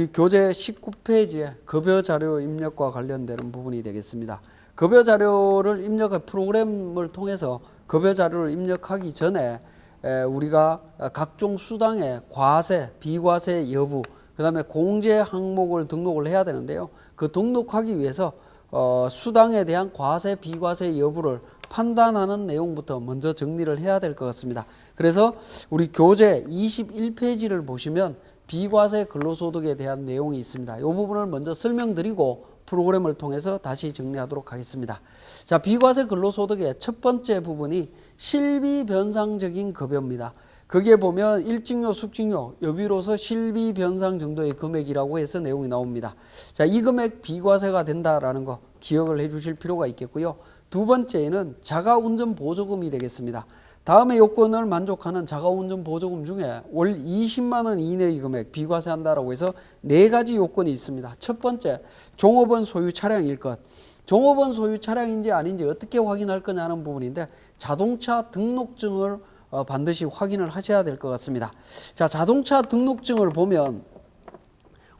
우리 교재 19페이지에 급여 자료 입력과 관련되는 부분이 되겠습니다. 급여 자료를 입력할 프로그램을 통해서 급여 자료를 입력하기 전에 에, 우리가 각종 수당의 과세, 비과세 여부, 그 다음에 공제 항목을 등록을 해야 되는데요. 그 등록하기 위해서 어, 수당에 대한 과세, 비과세 여부를 판단하는 내용부터 먼저 정리를 해야 될 것 같습니다. 그래서 우리 교재 21페이지를 보시면 비과세 근로소득에 대한 내용이 있습니다. 이 부분을 먼저 설명드리고 프로그램을 통해서 다시 정리하도록 하겠습니다. 자, 비과세 근로소득의 첫 번째 부분이 실비 변상적인 급여입니다. 거기에 보면 일직료, 숙직료, 여비로서 실비 변상 정도의 금액이라고 해서 내용이 나옵니다. 자, 이 금액 비과세가 된다라는 거 기억을 해 주실 필요가 있겠고요. 두 번째는 자가운전 보조금이 되겠습니다. 다음의 요건을 만족하는 자가운전 보조금 중에 월 20만 원 이내의 금액 비과세한다라고 해서 네 가지 요건이 있습니다. 첫 번째, 종업원 소유 차량일 것. 종업원 소유 차량인지 아닌지 어떻게 확인할 거냐 하는 부분인데 자동차 등록증을 어, 반드시 확인을 하셔야 될 것 같습니다. 자, 자동차 등록증을 보면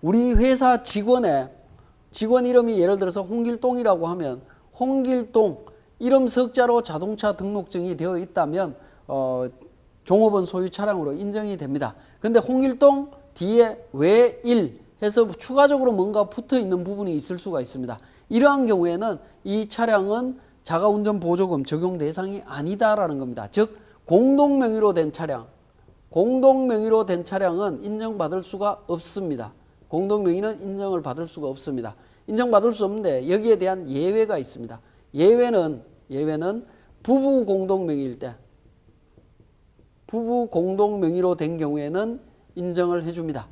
우리 회사 직원의 직원 이름이 예를 들어서 홍길동이라고 하면 홍길동 이름 석자로 자동차 등록증이 되어 있다면 어, 종업원 소유 차량으로 인정이 됩니다. 근데 홍길동 뒤에 외일 해서 추가적으로 뭔가 붙어 있는 부분이 있을 수가 있습니다. 이러한 경우에는 이 차량은 자가운전 보조금 적용 대상이 아니다라는 겁니다. 즉 공동 명의로 된 차량, 공동 명의로 된 차량은 인정받을 수가 없습니다. 공동 명의는 인정을 받을 수가 없습니다. 인정받을 수 없는데 여기에 대한 예외가 있습니다. 예외는 예외는 부부 공동 명의일 때 부부 공동 명의로 된 경우에는 인정을 해 줍니다.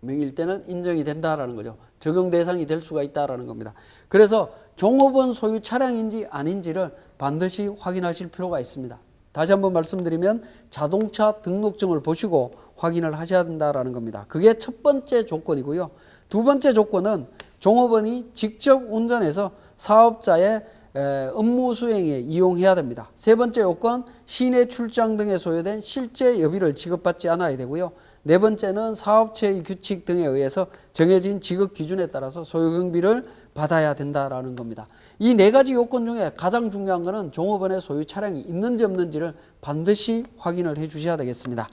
명의일 때는 인정이 된다라는 거죠. 적용 대상이 될 수가 있다라는 겁니다. 그래서 종업원 소유 차량인지 아닌지를 반드시 확인하실 필요가 있습니다. 다시 한번 말씀드리면 자동차 등록증을 보시고 확인을 하셔야 된다라는 겁니다. 그게 첫 번째 조건이고요. 두 번째 조건은 종업원이 직접 운전해서 사업자의 에, 업무 수행에 이용해야 됩니다. 세 번째 요건 시내 출장 등에 소요된 실제 여비를 지급받지 않아야 되고요. 네 번째는 사업체의 규칙 등에 의해서 정해진 지급 기준에 따라서 소요경비를 받아야 된다라는 겁니다. 이 네 가지 요건 중에 가장 중요한 것은 종업원의 소유 차량이 있는지 없는지를 반드시 확인을 해 주셔야 되겠습니다.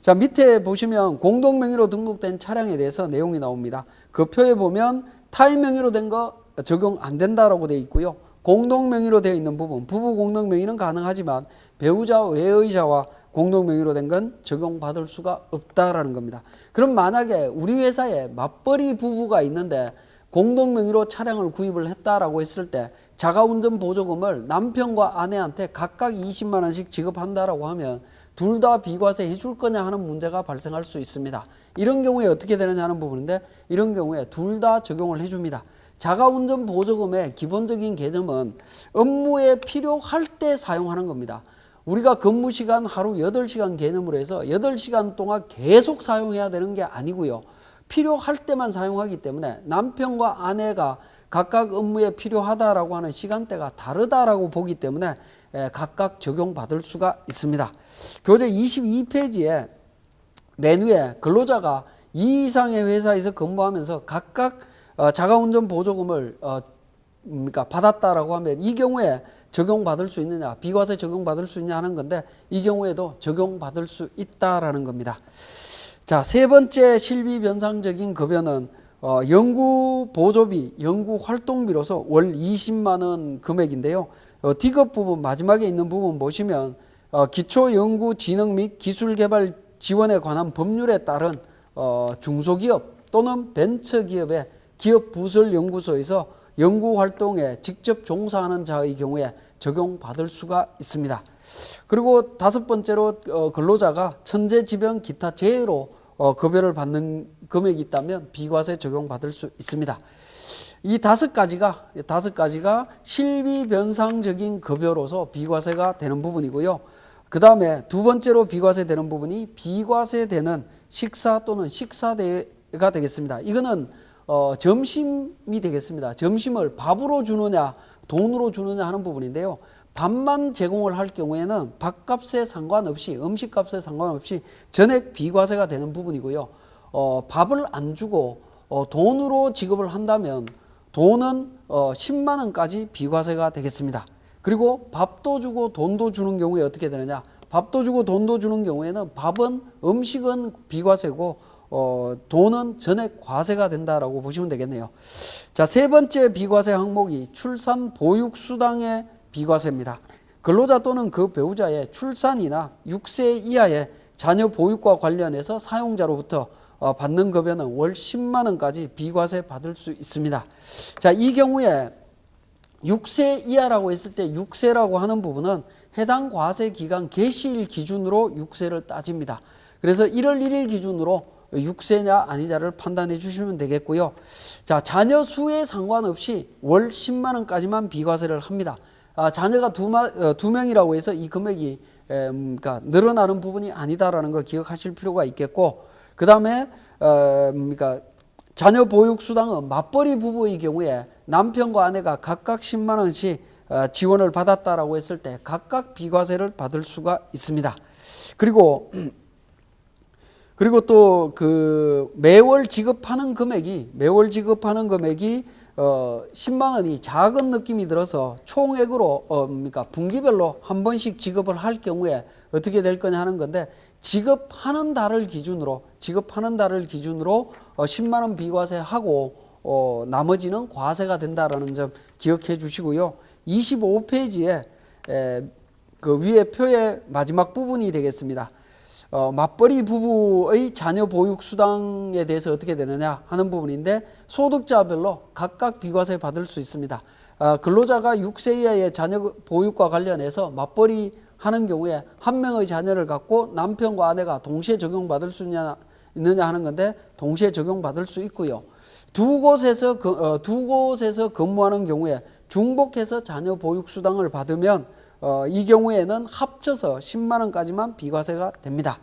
자, 밑에 보시면 공동 명의로 등록된 차량에 대해서 내용이 나옵니다. 그 표에 보면 타인 명의로 된 거 적용 안 된다라고 되어 있고요. 공동 명의로 되어 있는 부분, 부부 공동 명의는 가능하지만 배우자 외의자와 공동 명의로 된 건 적용받을 수가 없다라는 겁니다. 그럼 만약에 우리 회사에 맞벌이 부부가 있는데 공동 명의로 차량을 구입을 했다라고 했을 때 자가운전 보조금을 남편과 아내한테 각각 20만 원씩 지급한다라고 하면 둘 다 비과세 해줄 거냐 하는 문제가 발생할 수 있습니다. 이런 경우에 어떻게 되느냐 하는 부분인데 이런 경우에 둘 다 적용을 해줍니다. 자가운전 보조금의 기본적인 개념은 업무에 필요할 때 사용하는 겁니다. 우리가 근무 시간 하루 8시간 개념으로 해서 8시간 동안 계속 사용해야 되는 게 아니고요. 필요할 때만 사용하기 때문에 남편과 아내가 각각 업무에 필요하다라고 하는 시간대가 다르다라고 보기 때문에 에, 각각 적용받을 수가 있습니다. 교재 22페이지에 맨 위에 근로자가 이 이상의 회사에서 근무하면서 각각 어, 자가운전 보조금을 어, 뭡니까 받았다라고 하면 이 경우에 적용받을 수 있느냐 비과세 적용받을 수 있냐 하는 건데 이 경우에도 적용받을 수 있다라는 겁니다. 자 세 번째 실비 변상적인 급여는 어, 연구 보조비, 연구 활동비로서 월 20만 원 금액인데요. 어, D급 부분 마지막에 있는 부분 보시면 어, 기초 연구 진흥 및 기술 개발 지원에 관한 법률에 따른 어, 중소기업 또는 벤처기업의 기업 부설 연구소에서 연구 활동에 직접 종사하는 자의 경우에 적용받을 수가 있습니다. 그리고 다섯 번째로 어, 근로자가 천재지변 기타 재해로 어, 급여를 받는 금액이 있다면 비과세 적용받을 수 있습니다. 이 다섯 가지가 이 다섯 가지가 실비 변상적인 급여로서 비과세가 되는 부분이고요. 그 다음에 두 번째로 비과세 되는 부분이 비과세 되는 식사 또는 식사대가 되겠습니다. 이거는 어, 점심이 되겠습니다. 점심을 밥으로 주느냐 돈으로 주느냐 하는 부분인데요. 밥만 제공을 할 경우에는 밥값에 상관없이 음식값에 상관없이 전액 비과세가 되는 부분이고요. 어, 밥을 안 주고 어, 돈으로 지급을 한다면 돈은 어, 10만 원까지 비과세가 되겠습니다. 그리고 밥도 주고 돈도 주는 경우에 어떻게 되느냐? 밥도 주고 돈도 주는 경우에는 밥은 음식은 비과세고 어, 돈은 전액 과세가 된다라고 보시면 되겠네요. 자, 세 번째 비과세 항목이 출산 보육 수당의 비과세입니다. 근로자 또는 그 배우자의 출산이나 6세 이하의 자녀 보육과 관련해서 사용자로부터 어, 받는 급여는 월 10만 원까지 비과세 받을 수 있습니다. 자, 이 경우에 6세 이하라고 했을 때 6세라고 하는 부분은 해당 과세 기간 개시일 기준으로 6세를 따집니다. 그래서 1월 1일 기준으로 6세냐 아니냐를 판단해 주시면 되겠고요. 자, 자녀 수에 상관없이 월 10만 원까지만 비과세를 합니다. 아, 자녀가 두, 마, 어, 두 명이라고 해서 이 금액이 에, 음, 그러니까 늘어나는 부분이 아니다라는 거 기억하실 필요가 있겠고 그 다음에 어, 그러니까 자녀 보육 수당은 맞벌이 부부의 경우에 남편과 아내가 각각 10만 원씩 어, 지원을 받았다라고 했을 때 각각 비과세를 받을 수가 있습니다. 그리고 그리고 또 그 매월 지급하는 금액이 매월 지급하는 금액이 어 10만 원이 작은 느낌이 들어서 총액으로 어 그러니까 분기별로 한 번씩 지급을 할 경우에 어떻게 될 거냐 하는 건데 지급하는 달을 기준으로 지급하는 달을 기준으로 어 10만 원 비과세 하고 어 나머지는 과세가 된다라는 점 기억해 주시고요. 25페이지에 에, 그 위에 표의 마지막 부분이 되겠습니다. 어, 맞벌이 부부의 자녀 보육 수당에 대해서 어떻게 되느냐 하는 부분인데 소득자별로 각각 비과세 받을 수 있습니다. 어, 근로자가 6세 이하의 자녀 보육과 관련해서 맞벌이 하는 경우에 한 명의 자녀를 갖고 남편과 아내가 동시에 적용받을 수 있냐, 있느냐 하는 건데 동시에 적용받을 수 있고요. 두 곳에서 그, 어, 두 곳에서 근무하는 경우에 중복해서 자녀 보육 수당을 받으면 어, 이 경우에는 합쳐서 10만 원까지만 비과세가 됩니다.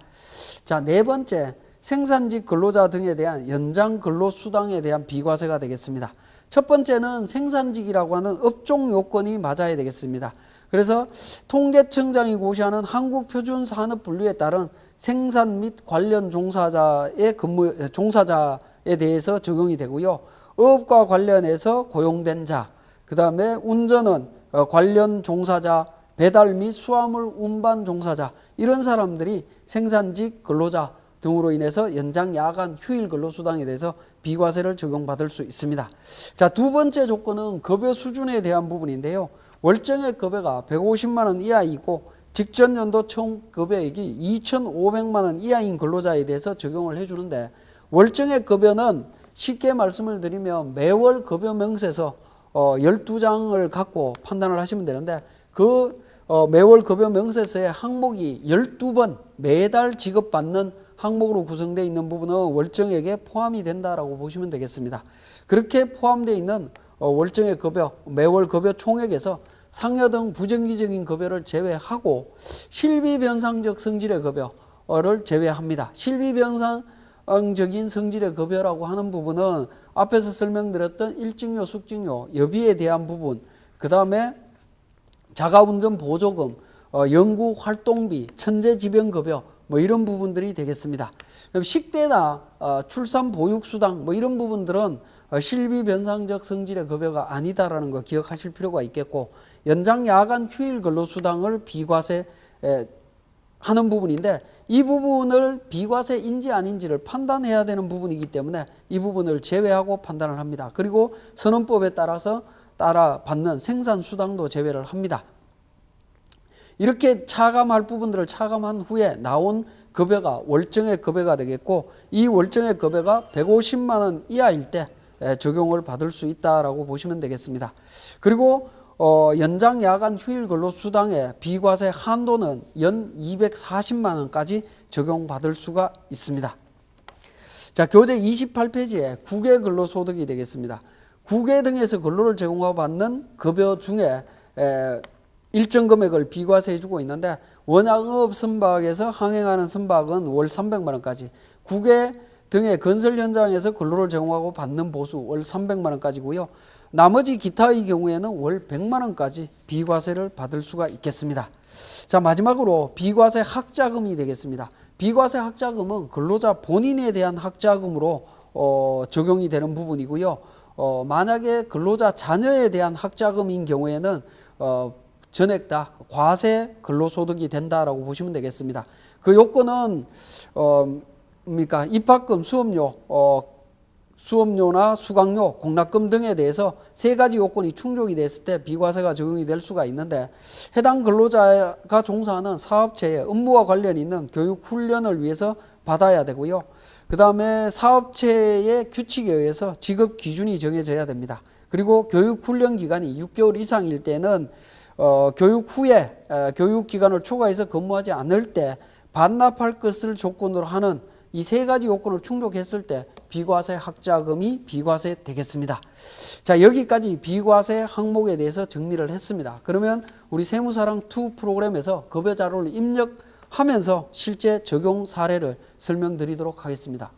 자, 네 번째 생산직 근로자 등에 대한 연장 근로 수당에 대한 비과세가 되겠습니다. 첫 번째는 생산직이라고 하는 업종 요건이 맞아야 되겠습니다. 그래서 통계청장이 고시하는 한국표준산업 분류에 따른 생산 및 관련 종사자의 근무 종사자에 대해서 적용이 되고요. 업과 관련해서 고용된 자, 그 다음에 운전은 어, 관련 종사자, 배달 및 수화물 운반 종사자 이런 사람들이 생산직 근로자 등으로 인해서 연장 야간 휴일 근로수당에 대해서 비과세를 적용받을 수 있습니다. 자, 두 번째 조건은 급여 수준에 대한 부분인데요. 월정액 급여가 150만 원 이하이고 직전 연도 총 급여액이 2,500만 원 이하인 근로자에 대해서 적용을 해 주는데 월정액 급여는 쉽게 말씀을 드리면 매월 급여 명세서 어, 12장을 갖고 판단을 하시면 되는데 그 어, 매월 급여 명세서의 항목이 12번 매달 지급받는 항목으로 구성되어 있는 부분은 월정액에 포함이 된다라고 보시면 되겠습니다. 그렇게 포함되어 있는 어, 월정액 급여, 매월 급여 총액에서 상여 등 부정기적인 급여를 제외하고 실비 변상적 성질의 급여를 제외합니다. 실비 변상적인 성질의 급여라고 하는 부분은 앞에서 설명드렸던 일증료, 숙증료, 여비에 대한 부분, 그 다음에 자가운전 보조금, 어, 연구 활동비, 천재지병급여 뭐 이런 부분들이 되겠습니다. 그럼 식대나 어, 출산 보육수당 뭐 이런 부분들은 어, 실비 변상적 성질의 급여가 아니다라는 거 기억하실 필요가 있겠고 연장 야간 휴일 근로수당을 비과세 에, 하는 부분인데 이 부분을 비과세인지 아닌지를 판단해야 되는 부분이기 때문에 이 부분을 제외하고 판단을 합니다. 그리고 선언법에 따라서 따라 받는 생산 수당도 제외를 합니다. 이렇게 차감할 부분들을 차감한 후에 나온 급여가 월정액 급여가 되겠고 이 월정액 급여가 150만 원 이하일 때 적용을 받을 수 있다라고 보시면 되겠습니다. 그리고 어, 연장 야간 휴일 근로 수당의 비과세 한도는 연 240만 원까지 적용받을 수가 있습니다. 자, 교재 28페이지에 국외 근로 소득이 되겠습니다. 국외 등에서 근로를 제공하고 받는 급여 중에 에, 일정 금액을 비과세해 주고 있는데 원양업 선박에서 항행하는 선박은 월 300만 원까지 국외 등의 건설 현장에서 근로를 제공하고 받는 보수 월 300만 원까지고요. 나머지 기타의 경우에는 월 100만 원까지 비과세를 받을 수가 있겠습니다. 자, 마지막으로 비과세 학자금이 되겠습니다. 비과세 학자금은 근로자 본인에 대한 학자금으로 어, 적용이 되는 부분이고요. 어, 만약에 근로자 자녀에 대한 학자금인 경우에는 어, 전액 다 과세 근로소득이 된다라고 보시면 되겠습니다. 그 요건은 어, 뭡니까 입학금, 수업료, 어, 수업료나 수강료, 공납금 등에 대해서 세 가지 요건이 충족이 됐을 때 비과세가 적용이 될 수가 있는데 해당 근로자가 종사하는 사업체의 업무와 관련 있는 교육 훈련을 위해서 받아야 되고요. 그 다음에 사업체의 규칙에 의해서 지급 기준이 정해져야 됩니다. 그리고 교육 훈련 기간이 6개월 이상일 때는 어, 교육 후에 에, 교육 기간을 초과해서 근무하지 않을 때 반납할 것을 조건으로 하는 이 세 가지 요건을 충족했을 때 비과세 학자금이 비과세 되겠습니다. 자, 여기까지 비과세 항목에 대해서 정리를 했습니다. 그러면 우리 세무사랑 2 프로그램에서 급여 자료를 입력 하면서 실제 적용 사례를 설명드리도록 하겠습니다.